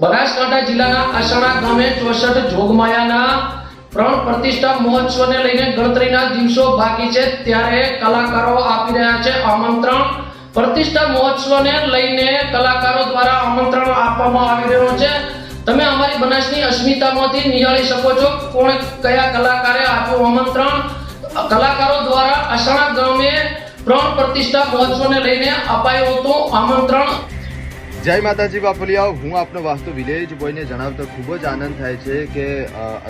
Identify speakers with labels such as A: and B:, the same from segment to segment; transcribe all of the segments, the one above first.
A: બનાસકાંઠા જિલ્લાના આસણા ગામે ચોસઠ જોગમાયાના પ્રાણ પ્રતિષ્ઠા મહોત્સવને લઈને ગણતરીના દિવસો બાકી છે. ત્યારે કલાકારો આપી રહ્યા છે આમંત્રણ. પ્રતિષ્ઠા મહોત્સવને લઈને કલાકારો દ્વારા આમંત્રણ આપવામાં આવી રહ્યું છે. તમે અમારી બનાસની અસ્મિતામાંથી નિહાળી શકો છો કોણે કયા કલાકારે આપ્યું આમંત્રણ. કલાકારો દ્વારા આસણા ગામે પ્રાણ પ્રતિષ્ઠા મહોત્સવને લઈને અપાયું હતું આમંત્રણ.
B: જય માતાજી બાપલિયાઓ હું આપનો વાસ્તુ વિલેજ બોયને જણાવતો ખૂબ જ આનંદ થાય છે કે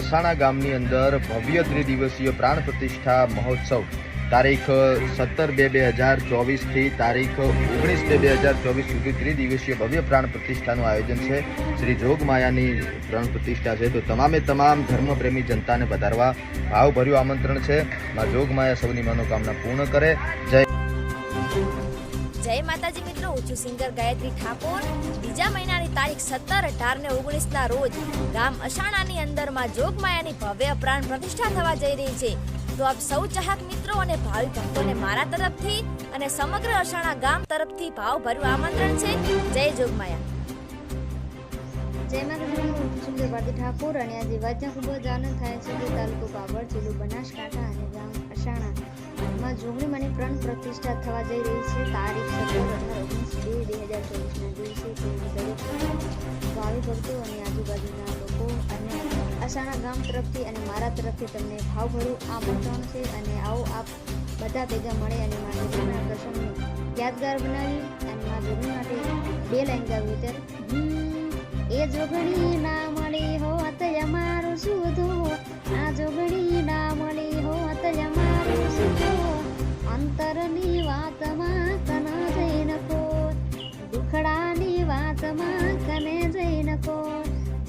B: અસાણા ગામની અંદર ભવ્ય ત્રિદિવસીય પ્રાણ પ્રતિષ્ઠા મહોત્સવ તારીખ સત્તર બે બે હજાર ચોવીસથી તારીખ ઓગણીસ બે બે હજાર ચોવીસ સુધી ત્રિદિવસીય ભવ્ય પ્રાણ પ્રતિષ્ઠાનું આયોજન છે. શ્રી જોગમાયાની પ્રાણ પ્રતિષ્ઠા છે. તો તમામે તમામ ધર્મપ્રેમી જનતાને પધારવા ભાવભર્યું આમંત્રણ છે. મા જોગમાયા સૌની મનોકામના પૂર્ણ કરે. જય
C: જય માતાજી મિત્રો છું સિંગર ગાયત્રી ઠાકોર. બીજા મહિનાની તારીખ સત્તર અઢાર ને ઓગણીસ ના રોજ ગામ અષાણાની અંદરમાં જોગમાયાની ભવ્ય પ્રાણ પ્રતિષ્ઠા થવા જઈ રહી છે. તો આપ સૌ ચાહક મિત્રો અને ભાવિ ભક્તોને મારા તરફથી અને સમગ્ર અષાણા ગામ તરફથી ભાવભર્યું આમંત્રણ છે. જય જોગમાયા.
D: જય માતાજી ઠાકોર અને આજે વાંચતા ખૂબ જ આનંદ થાય છે. કે તાલુકો બાબર, જિલ્લો બનાસકાંઠા. અને ગામ અષાણામાં પ્રાણ પ્રતિષ્ઠા થવા જઈ રહી છે. તારીખ સત્તર અઢાર ઓગણીસ બે બે હજાર ચોવીસના દિવસે ભાવિ ભક્તો અને આજુબાજુના લોકો અને અસાણા ગામ તરફથી અને મારા તરફથી તમને ભાવભર્યું આમંત્રણ છે. અને આવો આપ બધા ભેગા મળે અને મારા જીવનના દર્શનને યાદગાર બનાવી અને મારા જોગણી માટે બે લાઈન ગાવી એ જોગણી ના મળી હોત અમારું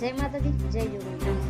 D: જય માતાજી જય જોગણી